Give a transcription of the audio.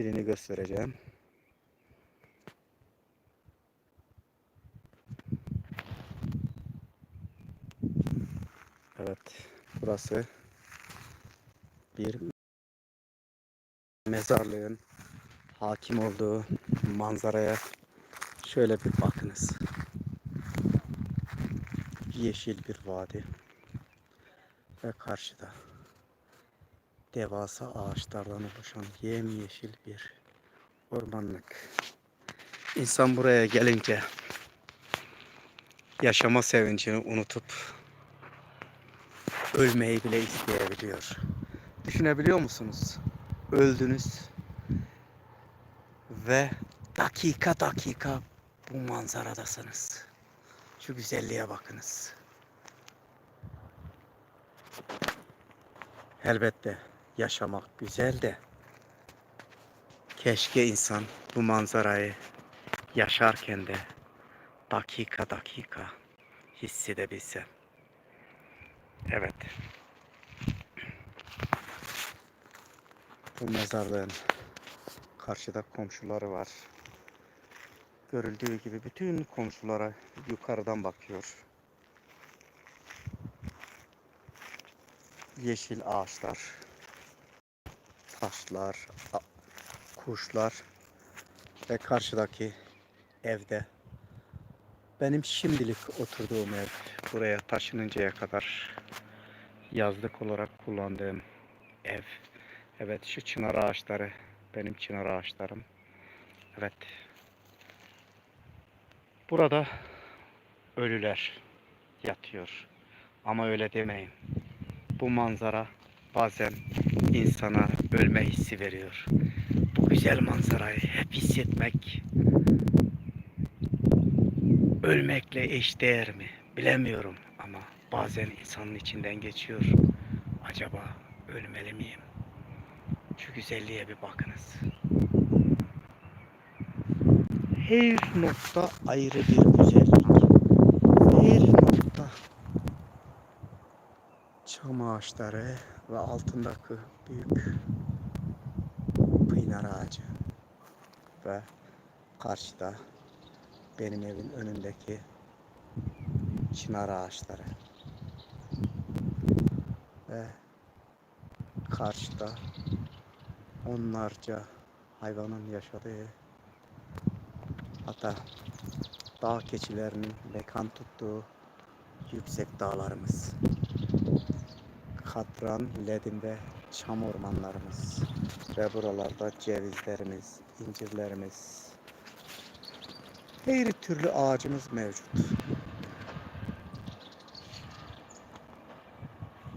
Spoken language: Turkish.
birini göstereceğim. Evet, burası bir mezarlığın hakim olduğu manzaraya şöyle bir bakınız. Yeşil bir vadi ve karşıda devasa ağaçlardan oluşan yemyeşil bir ormanlık. İnsan buraya gelince yaşama sevincini unutup ölmeyi bile isteyebiliyor. Düşünebiliyor musunuz? Öldünüz ve dakika dakika bu manzaradasınız. Şu güzelliğe bakınız. Elbette yaşamak güzel de keşke insan bu manzarayı yaşarken de dakika dakika hissedebilse. Evet. Bu mezarlığın karşıda komşuları var. Görüldüğü gibi bütün komşulara yukarıdan bakıyor. Yeşil ağaçlar, taşlar, a- kuşlar ve karşıdaki evde benim şimdilik oturduğum ev buraya taşınıncaya kadar yazlık olarak kullandığım ev. Evet şu çınar ağaçları benim çınar ağaçlarım. Evet. Burada ölüler yatıyor. Ama öyle demeyin. Bu manzara bazen insana ölme hissi veriyor. Bu güzel manzarayı hep hissetmek ölmekle eşdeğer mi bilemiyorum ama bazen insanın içinden geçiyor. Acaba ölmeli miyim? Şu güzelliğe bir bakınız. Her nokta ayrı bir güzellik. Her nokta çam ağaçları ve altındaki büyük pınar ağacı ve karşıda benim evin önündeki çınar ağaçları ve karşıda onlarca hayvanın yaşadığı hatta dağ keçilerinin mekan tuttuğu yüksek dağlarımız. Katran, Ledim ve çam ormanlarımız ve buralarda cevizlerimiz, incirlerimiz, her türlü ağacımız mevcut.